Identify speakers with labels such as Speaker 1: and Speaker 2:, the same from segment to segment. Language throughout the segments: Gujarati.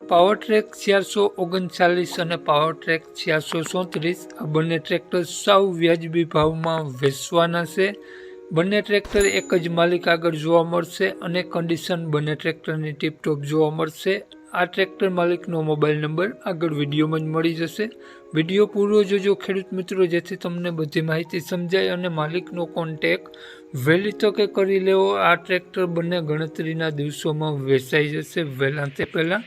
Speaker 1: પાવર ટ્રેક છ્યાસો ઓગણચાલીસ અને પાવર ટ્રેક છ્યાસો ચોત્રીસ આ બંને ટ્રેક્ટર સાવ વ્યાજબી ભાવમાં વેચવાના છે. બંને ટ્રેક્ટર એક જ માલિક આગળ જોવા મળશે અને કન્ડિશન બંને ટ્રેક્ટરની ટીપટોપ જોવા મળશે. આ ટ્રેક્ટર માલિકનો મોબાઈલ નંબર આગળ વિડીયોમાં જ મળી જશે. વીડિયો પૂરો જોજો ખેડૂત મિત્રો, જેથી તમને બધી માહિતી સમજાય અને માલિકનો કોન્ટેક વહેલી તકે કરી લેવો. આ ટ્રેક્ટર બંને ગણતરીના દિવસોમાં વેચાઈ જશે. વહેલા તે પહેલાં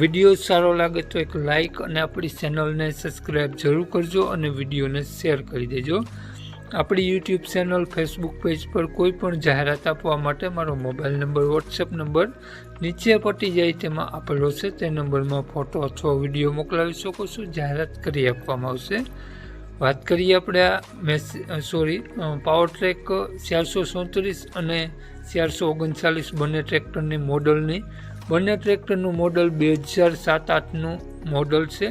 Speaker 1: વીડિયો સારો લાગે તો એક લાઇક અને આપણી ચેનલને સબસ્ક્રાઈબ જરૂર કરજો અને વિડીયોને શેર કરી દેજો. આપણી યુટ્યુબ ચેનલ ફેસબુક પેજ પર કોઈ પણ જાહેરાત આપવા માટે મારો મોબાઈલ નંબર વોટ્સએપ નંબર નીચે પટી જાય તેમાં આપેલો છે. તે નંબરમાં ફોટો અથવા વીડિયો મોકલાવી શકો છો. જાહેરાત કરી આપવામાં આવશે. વાત કરીએ આપણે આ મેસ સોરી પાવર ટ્રેક ચારસો સોત્રીસ અને ચારસો ઓગણચાલીસ બંને ટ્રેક્ટરની મોડલની બંને ટ્રેક્ટરનું મોડલ બે હજાર સાત આઠનું મોડલ છે.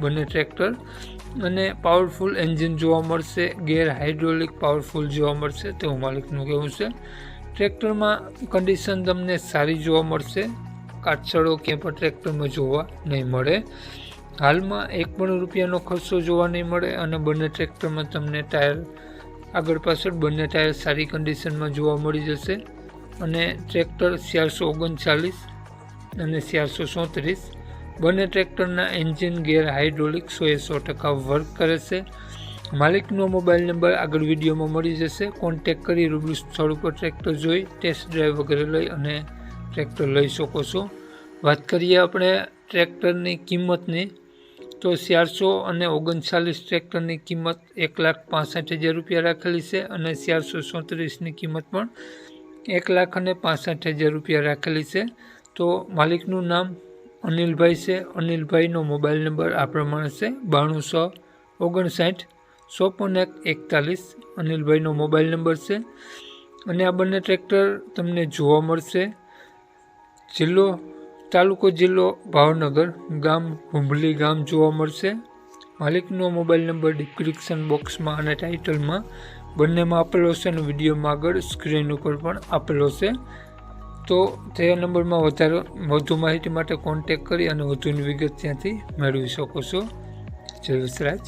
Speaker 1: બંને ટ્રેક્ટર. અને પાવરફુલ એન્જિન જોવા મળશે, ગેર હાઇડ્રોલિક પાવરફુલ જોવા મળશે તેવું માલિકનું કહેવું છે. ટ્રેક્ટરમાં કન્ડિશન તમને સારી જોવા મળશે કાટછડો ક્યાં પણ ટ્રેક્ટરમાં જોવા નહીં મળે. હાલમાં એક પણ રૂપિયાનો ખર્ચો જોવા નહીં મળે અને બંને ટ્રેક્ટરમાં તમને ટાયર, આગળ પાછળ બંને ટાયર સારી કન્ડિશનમાં જોવા મળી જશે. અને ટ્રેક્ટર ચારસો ઓગણચાલીસ અને ચારસો ચોત્રીસ બંને ટ્રેક્ટરના એન્જિન ગેર હાઇડ્રોલિક સો એ સો ટકા વર્ક કરે છે. માલિકનો મોબાઈલ નંબર આગળ વિડીયોમાં મળી જશે. કોન્ટેક કરી રૂબરૂ સ્થળ ઉપર ટ્રેક્ટર જોઈ, ટેસ્ટ ડ્રાઈવ વગેરે લઈ અને ટ્રેક્ટર લઈ શકો છો. વાત કરીએ આપણે ટ્રેક્ટરની કિંમતની, તો ચારસો અને ઓગણચાલીસ ટ્રેક્ટરની કિંમત એક લાખ પાસઠ હજાર રૂપિયા રાખેલી છે અને ચારસો ચોત્રીસની કિંમત પણ એક લાખ અને પાસઠ હજાર રૂપિયા રાખેલી છે. તો માલિકનું નામ અનિલભાઈ છે. અનિલભાઈનો મોબાઈલ નંબર આ પ્રમાણે છે. બાણું સો ઓગણસાઠ ચોપન એક એકતાલીસ અનિલભાઈનો મોબાઈલ નંબર છે. અને આ બંને ટ્રેક્ટર તમને જોવા મળશે. જિલ્લો, તાલુકો જિલ્લો ભાવનગર, ગામ હુંભલી ગામ જોવા મળશે. માલિકનો મોબાઈલ નંબર ડિસ્ક્રિપ્શન બોક્સમાં અને ટાઇટલમાં બંનેમાં આપેલો છે અને વિડીયોમાં આગળ સ્ક્રીન ઉપર પણ આપેલો છે. તો તે નંબરમાં વધારે, વધુ માહિતી માટે કોન્ટેક કરી અને વધુની વિગત ત્યાંથી મેળવી શકો છો. જય વિસરાજ.